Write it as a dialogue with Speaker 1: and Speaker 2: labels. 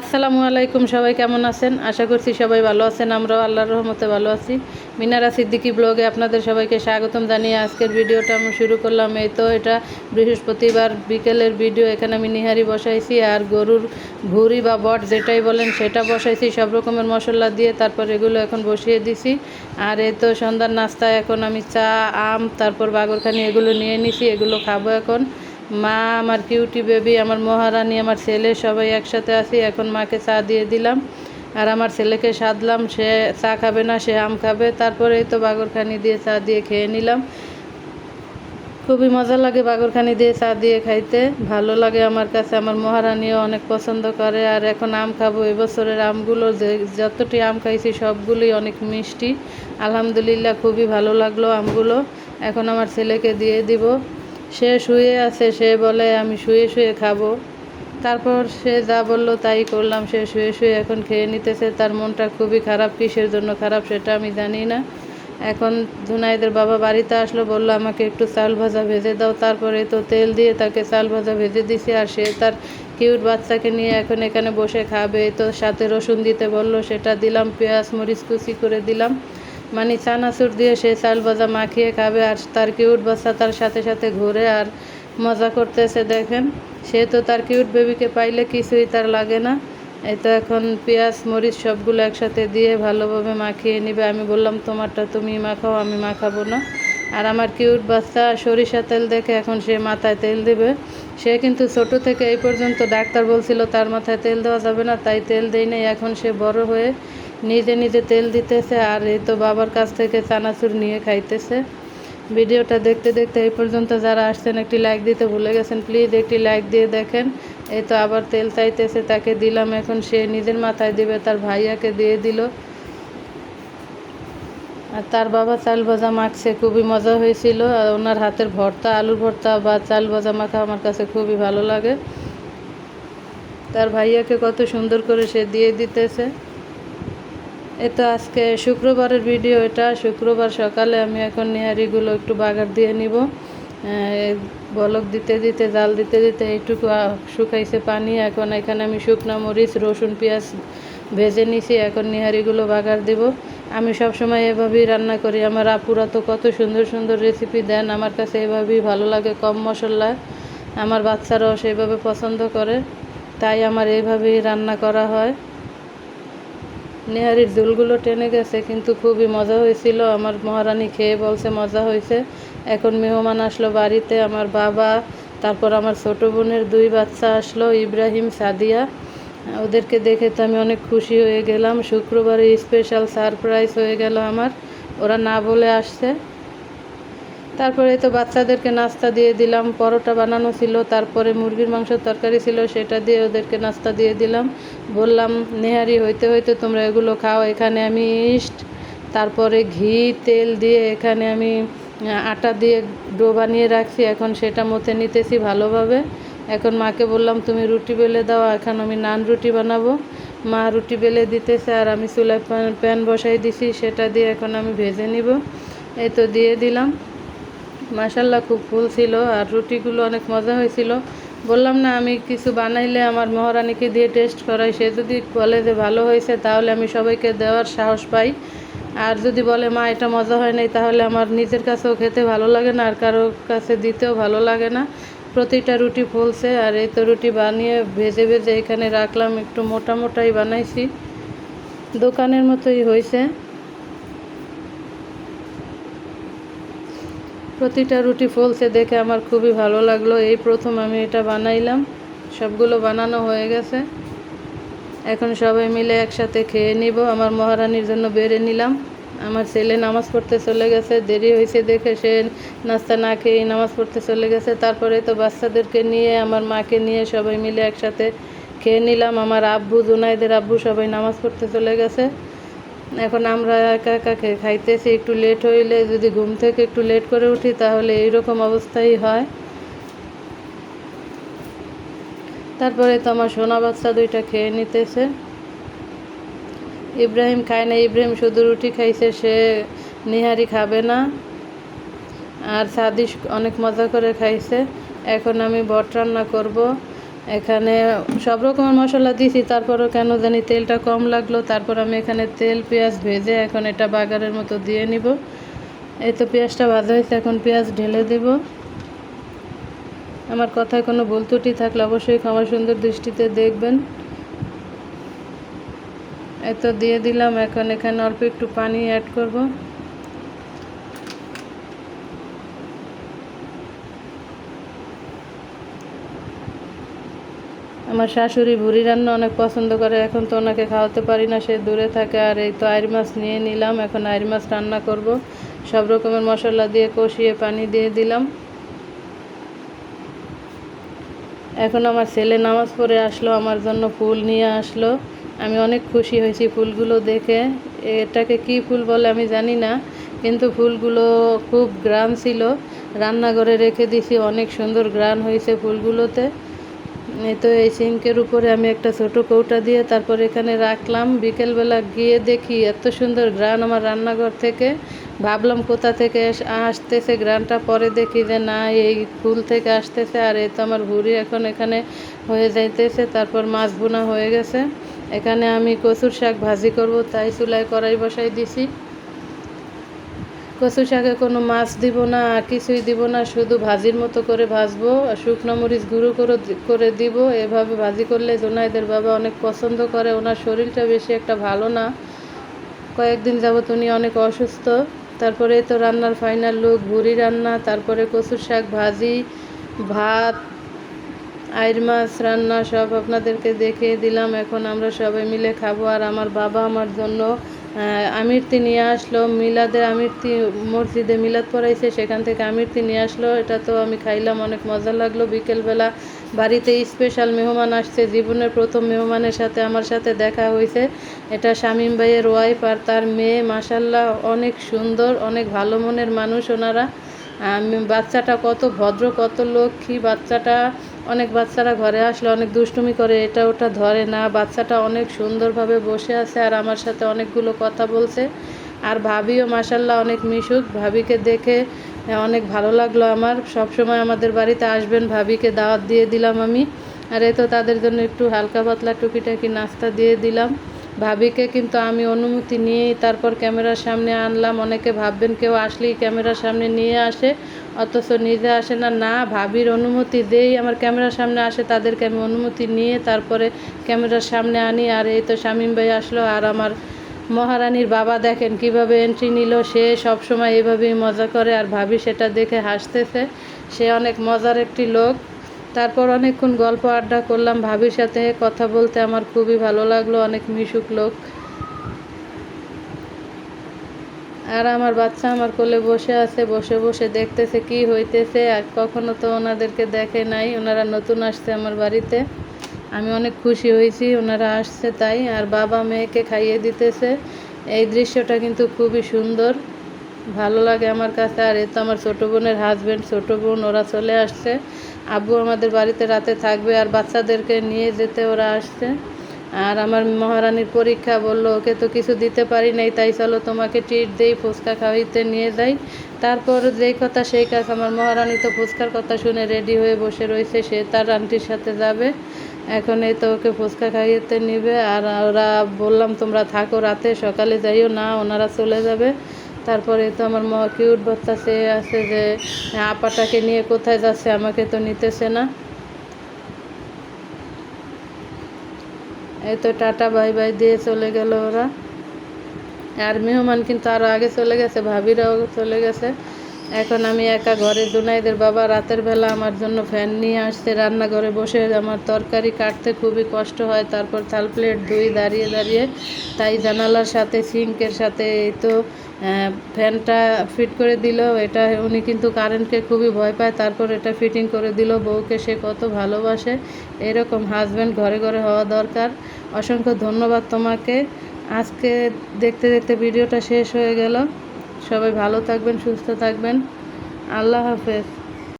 Speaker 1: আসসালামু আলাইকুম, সবাই কেমন আছেন? আশা করছি সবাই ভালো আছেন, আমরাও আল্লাহর রহমতে ভালো আছি। মিনারা সিদ্দিকি ব্লগে আপনাদের সবাইকে স্বাগতম জানিয়ে আজকের ভিডিওটা আমি শুরু করলাম। এই তো এটা বৃহস্পতিবার বিকেলের ভিডিও, এখানে আমি নিহারি বসাইছি আর গরুর ভুড়ি বা বট যেটাই বলেন সেটা বসাইছি, সব রকমের মশলা দিয়ে তারপর এগুলো এখন বসিয়ে দিছি। আর এই তো সন্ধ্যার নাস্তায় এখন আমি চা, আম, তারপর বাগরখানি এগুলো নিয়ে নিছি, এগুলো খাব এখন। মা, আমার কিউটি বেবি, আমার মহারানী, আমার ছেলে, সবাই একসাথে আছি, এখন মাকে চা দিয়ে দিলাম। আর আমার ছেলেকে সাধলাম, সে চা খাবে না, সে আম খাবে। তারপরে তো বাগরখানি দিয়ে চা দিয়ে খেয়ে নিলাম। খুবই মজা লাগে বাগরখানি দিয়ে চা দিয়ে খাইতে। ভালো লাগে আমার কাছে, আমার মহারানীও অনেক পছন্দ করে। আর এখন আম খাব এবছরের আমগুলো যে, যতটি আম খাইছি সবগুলোই অনেক মিষ্টি। আলহামদুলিল্লাহ খুবই ভালো লাগল আমগুলো। এখন আমার ছেলেকে দিয়ে দিব। সে শুয়ে আছে, সে বলে, আমি শুয়ে শুয়ে খাব। তারপর সে যা বলল তাই করলাম, সে শুয়ে শুয়ে এখন খেয়ে নিতেছে। তার মনটা খুবই খারাপ, কিসের জন্য খারাপ সেটা আমি জানি না। এখন জুনাইদের বাবা বাড়িতে আসলো, বলল, আমাকে একটু চাল ভাজা ভেজে দাও। তারপরে তো তেল দিয়ে তাকে চাল ভাজা ভেজে দিছি, আর সে তার কিউট বাচ্চাকে নিয়ে এখন এখানে বসে খাবে। তো সাথে রসুন দিতে বলল, সেটা দিলাম, পেঁয়াজ, মরিচ কুচি করে দিলাম। মানে চানাচুর দিয়ে সে চাল ভাজা মাখিয়ে খাবে আর তার কিউট বাচ্চা তার সাথে সাথে ঘুরে আর মজা করতেছে, দেখেন। সে তো তার কিউট বেবিকে পাইলে কিছুই তার লাগে না। এই তো এখন পেঁয়াজ, মরিচ সবগুলো একসাথে দিয়ে ভালোভাবে মাখিয়ে নিবে। আমি বললাম, তোমারটা তুমি মাখাও, আমি মাখাবো না। আর আমার কিউট বাচ্চা সরিষা তেল দেখে এখন সে মাথায় তেল দেবে। সে কিন্তু ছোট থেকে এই পর্যন্ত ডাক্তার বলছিল, তার মাথায় তেল দেওয়া যাবে না। তাই তেল দেই নাই। এখন সে বড় হয়ে নিজে নিজে তেল দিতেছে আর এই তো বাবার কাছ থেকে চানাচুর নিয়ে খাইতেছে। ভিডিওটা দেখতে দেখতে এই পর্যন্ত যারা আসছেন, একটি লাইক দিতে ভুলে গেছেন প্লিজ একটি লাইক দিয়ে দেখেন। এই তো আবার তেল চাইতেছে, তাকে দিলাম, এখন সে নিজের মাথায় দিবে, তার ভাইয়াকে দিয়ে দিল। আর তার বাবা চাল ভাজা মাখছে, খুবই মজা হয়েছিল। আর ওনার হাতের ভর্তা, আলুর ভর্তা বা চাল ভাজা মাখা আমার কাছে খুবই ভালো লাগে। তার ভাইয়াকে কত সুন্দর করে সে দিয়ে দিতেছে। এটা আজকে শুক্রবারের ভিডিও এটা শুক্রবার সকালে আমি এখন নেহারিগুলো একটু বাগার দিয়ে নিব। বলক দিতে দিতে, জাল দিতে দিতে এইটুকু শুকাইছে পানি। এখন এখানে আমি শুকনো মরিচ, রসুন, পেঁয়াজ ভেজে নিছি। এখন নিহারিগুলো বাগার দিব। আমি সব সময় এভাবেই রান্না করি। আমার আপুরা তো কত সুন্দর সুন্দর রেসিপি দেন। আমার কাছে এভাবেই ভালো লাগে, কম মশলা। আমার বাচ্চারাও সেভাবে পছন্দ করে। তাই আমার এইভাবেই রান্না করা হয়। নেহারির দুলগুলো টেনে গেছে, কিন্তু খুবই মজা হয়েছিল। আমার মহারানী খেয়ে বলছে, মজা হয়েছে। এখন মেহমান আসলো বাড়িতে, আমার বাবা, তারপর আমার ছোট বোনের দুই বাচ্চা আসলো, ইব্রাহিম, সাদিয়া। ওদেরকে দেখে তো আমি অনেক খুশি হয়ে গেলাম। শুক্রবারে স্পেশাল সারপ্রাইজ হয়ে গেল আমার। ওরা না বলে আসছে। তারপরে তো বাচ্চাদেরকে নাস্তা দিয়ে দিলাম, পরোটা বানানো ছিল, তারপরে মুরগির মাংসের তরকারি ছিল, সেটা দিয়ে ওদেরকে নাস্তা দিয়ে দিলাম। বললাম, নেহারি, হইতে হইতে তোমরা এগুলো খাও, এখানে আমি ইস্ট, তারপরে ঘি, তেল দিয়ে এখানে আমি আটা দিয়ে ডো বানিয়ে রাখছি, এখন সেটা মতে নিতেছি ভালোভাবে। এখন মাকে বললাম, তুমি রুটি বেলে দাও, এখন আমি নান রুটি বানাবো। মা রুটি বেলে দিতেছে, আর আমি চুলায় প্যান বসাই দিছি, সেটা দিয়ে এখন আমি ভেজে নিব। এই তো দিয়ে দিলাম। মাসাল্লাহ খুব ফুল ছিল আর রুটিগুলো অনেক মজা হয়েছিল। বললাম না, আমি কিছু বানাইলে আমার মহারানীকে দিয়ে টেস্ট করাই। সে যদি বলে যে ভালো হয়েছে, তাহলে আমি সবাইকে দেওয়ার সাহস পাই। আর যদি বলে, মা, এটা মজা হয় নাই, তাহলে আমার নিজের কাছেও খেতে ভালো লাগে না আর কারোর কাছে দিতেও ভালো লাগে না। প্রতিটা রুটি ফুলছে আর এই তো রুটি বানিয়ে ভেজে ভেজে এখানে রাখলাম, একটু মোটা মোটাই বানাইছি। দোকানের মতোই হয়েছে। প্রতিটা রুটি ফুলছে দেখে আমার খুবই ভালো লাগল। এই প্রথম আমি এটা বানাইলাম। সবগুলো বানানো হয়ে গেছে। এখন সবাই মিলে একসাথে খেয়ে নিব। আমার মহারানীর জন্য বেড়ে নিলাম। আমার ছেলে নামাজ পড়তে চলে গেছে। দেরি হয়েছে দেখে সে নাস্তা না খেয়েই নামাজ পড়তে চলে গেছে। তারপরে তো বাচ্চাদেরকে নিয়ে, আমার মাকে নিয়ে সবাই মিলে একসাথে খেয়ে নিলাম। আমার আব্বু, জুনাইদের আব্বু সবাই নামাজ পড়তে চলে গেছে। এখন আমরা একা একা খাইতেছি, একটু লেট হইলে যদি ঘুম থেকে একটু লেট করে উঠি তাহলে এইরকম অবস্থাই হয়। তারপরে তো আমার সোনা বাচ্চা দুইটা খেয়ে নিতেছে। ইব্রাহিম খায় না, ইব্রাহিম শুধু রুটি খাইছে, সে নিহারি খাবে না। আর সাদিস অনেক মজা করে খাইছে। এখন আমি বট রান্না করব। এখানে সব রকমের মশলা দিয়েছি, তারপরও কেন জানি তেলটা কম লাগল, তারপর আমি এখানে তেল, পেঁয়াজ ভেজে এখন এটা বাগারের মতো দিয়ে নিব। এই তো পেঁয়াজটা ভাজা হয়েছে, এখন পেঁয়াজ ঢেলে দেব। আমার কথায় কোনো ভুল ত্রুটি থাকলে অবশ্যই ক্ষমা সুন্দর দৃষ্টিতে দেখবেন। এই তো দিয়ে দিলাম, এখন এখানে অল্প একটু পানি অ্যাড করব। আমার শাশুড়ি ভুড়ি রান্না অনেক পছন্দ করে, এখন তো ওনাকে খাওয়াতে পারি না, সে দূরে থাকে, আর এই তো আইর মাছ নিয়ে নিলাম, এখন আইর মাছ রান্না করব। সব রকমের মশলা দিয়ে কষিয়ে পানি দিয়ে দিলাম। এখন আমার ছেলে নামাজ পড়ে আসলো, আমার জন্য ফুল নিয়ে আসলো। আমি অনেক খুশি হয়েছি ফুলগুলো দেখে। এটাকে কি ফুল বলে আমি জানি না, কিন্তু ফুলগুলো খুব গ্রান ছিল। রান্নাঘরে রেখে দিছি অনেক সুন্দর গ্রান হয়েছে ফুলগুলোতে। তো এই সিঙ্কের উপরে আমি একটা ছোট কৌটা দিয়ে তারপর এখানে রাখলাম। বিকেলবেলা গিয়ে দেখি এত সুন্দর গ্রান আমার রান্নাঘর থেকে। ভাবলাম কোথা থেকে আসতেছে গ্রানটা। পরে দেখি যে না, এই ফুল থেকে আসতেছে আর এই তো আমার ভুড়ি এখন এখানে হয়ে যাইতেছে। তারপর মাছ বোনা হয়ে গেছে। এখানে আমি কচুর শাক ভাজি করব, তাই চুলায় কড়াই বসাই দিছি। কচু শাকে কোনো মাছ দিব না, আর কিছুই দিব না, শুধু ভাজির মতো করে ভাজবো, আর শুকনো মরিচ গুঁড়ো করে করে দিব। এভাবে ভাজি করলে জোনাইদের বাবা অনেক পছন্দ করে, ওনার শরীরটা বেশি একটা ভালো না। কয়েকদিন যাবত উনি অনেক অসুস্থ। তারপরে তো রান্নার ফাইনাল লুক ভুড়ি রান্না, তারপরে কচুর শাক ভাজি, ভাত, আইর মাছ রান্না সব আপনাদেরকে দেখিয়ে দিলাম। এখন আমরা সবাই মিলে খাব, আর আমার বাবা আমার জন্য আমিরতি নিয়ে আসলো, মিলাদে আমিরতি মসজিদে মিলাদ পড়াইছে, সেখান থেকে আমিরতি নিয়ে আসলো। এটা তো আমি খাইলাম, অনেক মজা লাগল। বিকেলবেলা বাড়িতে স্পেশাল মেহমান আসছে, জীবনের প্রথম মেহমানের সাথে আমার সাথে দেখা হয়েছে এটা শামীম ভাইয়ের ওয়াইফ আর তার মেয়ে মাসাল্লাহ অনেক সুন্দর, অনেক ভালো মনের মানুষ ওনারা। বাচ্চাটা কত ভদ্র, কত লক্ষ্মী, বাচ্চাটা অনেক বাচ্চারা ঘরে আসলে অনেক দুষ্টুমি করে, এটা ওটা ধরে না। বাচ্চাটা অনেক সুন্দরভাবে বসে আছে আর আমার সাথে অনেকগুলো কথা বলছে। আর ভাবিও মাসাল্লাহ অনেক মিশুক। ভাবিকে দেখে অনেক ভালো লাগল আমার। সব সময় আমাদের বাড়িতে আসবেন, ভাবিকে দাওয়াত দিয়ে দিলাম আমি। আর এ তো তাদের জন্য একটু হালকা পাতলা টুকিটাকি নাস্তা দিয়ে দিলাম। ভাবিকে কিন্তু আমি অনুমতি নিয়েই তারপর ক্যামেরার সামনে আনলাম। অনেকে ভাববেন কেউ আসলেই ক্যামেরার সামনে নিয়ে আসে, অথচ নিজে আসে না। না, ভাবির অনুমতি দেই, আমার ক্যামেরার সামনে আসে, তাদেরকে আমি অনুমতি নিয়ে তারপরে ক্যামেরার সামনে আনি। আর এই তো শামীম ভাই আসলো, আর আমার মহারানীর বাবা দেখেন কীভাবে এন্ট্রি নিল। সে সব সময় এভাবেই মজা করে, আর ভাবি সেটা দেখে হাসতেছে। সে অনেক মজার একটি লোক। তারপর অনেকক্ষণ গল্প আড্ডা করলাম ভাবির সাথে, কথা বলতে আমার খুবই ভালো লাগল, অনেক মিশুক লোক। আর আমার বাচ্চা আমার কোলে বসে আছে, বসে বসে দেখতেছে কি হইতেছে, আর কখনো তো ওনাদেরকে দেখে নাই, ওনারা নতুন আসছে আমার বাড়িতে। আমি অনেক খুশি হয়েছি, ওনারা আসছে তাই, আর বাবা মেয়েকে খাইয়ে দিতেছে। এই দৃশ্যটা কিন্তু খুবই সুন্দর, ভালো লাগে আমার কাছে। আর এ তো আমার ছোটো বোনের হাজব্যান্ড ছোটো বোন, ওরা চলে আসছে। আব্বু আমাদের বাড়িতে রাতে থাকবে আর বাচ্চাদেরকে নিয়ে যেতে ওরা আসছে। আর আমার মহারানীর পরীক্ষা বলল, ওকে তো কিছু দিতে পারি নাই, তাই চলো তোমাকে ট্রিট দেই, ফুচকা খাওয়াইতে নিয়ে যাই। তারপর যেই কথা সেই কাজ আমার মহারানী তো ফুচকার কথা শুনে রেডি হয়ে বসে রয়েছে, সে তার আন্টির সাথে যাবে। এখন এই তো ওকে ফুচকা খাইয়েতে নিবে। আর ওরা বললাম, তোমরা থাকো রাতে, সকালে যাইও না, ওনারা চলে যাবে। তারপরে তো আমার ম কিউট সে আছে যে, আপাটাকে নিয়ে কোথায় যাচ্ছে, আমাকে তো নিতেছে না। এই তো টাটা, বাই বাই দিয়ে চলে গেল ওরা। আর মেহমান কিন্তু আরও আগে চলে গেছে, ভাবিরাও চলে গেছে। এখন আমি একা ঘরে, জুনাইদের বাবা রাতের বেলা আমার জন্য ফ্যান নিয়ে আসছে, রান্নাঘরে বসে আমার তরকারি কাটতে খুবই কষ্ট হয়, তারপর থাল প্লেট ধুই, দাঁড়িয়ে দাঁড়িয়ে, তাই জানালার সাথে, সিঙ্কের সাথে, এই তো ফ্যানটা ফিট করে দিল। এটা উনি কিন্তু কারেন্টকে খুবই ভয় পায়। তারপর এটা ফিটিং করে দিল বউকে। সে কত ভালোবাসে। এরকম হাজব্যান্ড ঘরে ঘরে হওয়া দরকার। অসংখ্য ধন্যবাদ তোমাকে। আজকে দেখতে দেখতে ভিডিওটা শেষ হয়ে গেল। সবাই ভালো থাকবেন, সুস্থ থাকবেন। আল্লাহ হাফেজ।